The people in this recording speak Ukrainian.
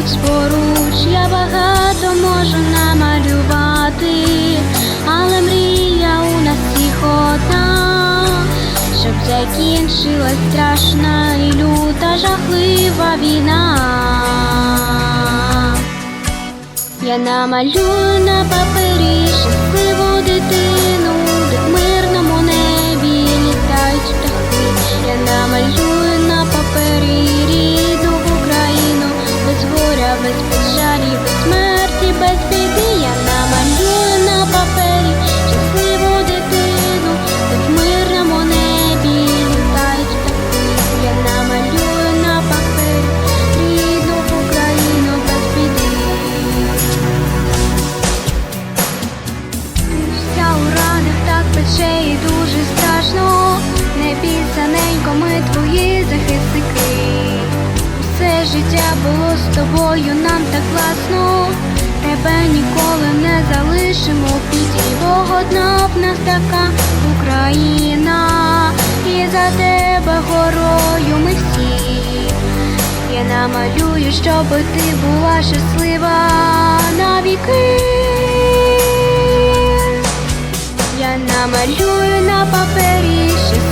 будь поруч, я багато можу намалювати, але мрія у нас одна, щоб закінчилась страшна і люта жахлива війна. Я намалюю на папері без було з тобою, нам так класно. Тебе ніколи не залишимо бо одна в нас така Україна, і за тебе горою ми всі. Я намалюю, щоб ти була щаслива навіки. Я намалюю на папері щасливу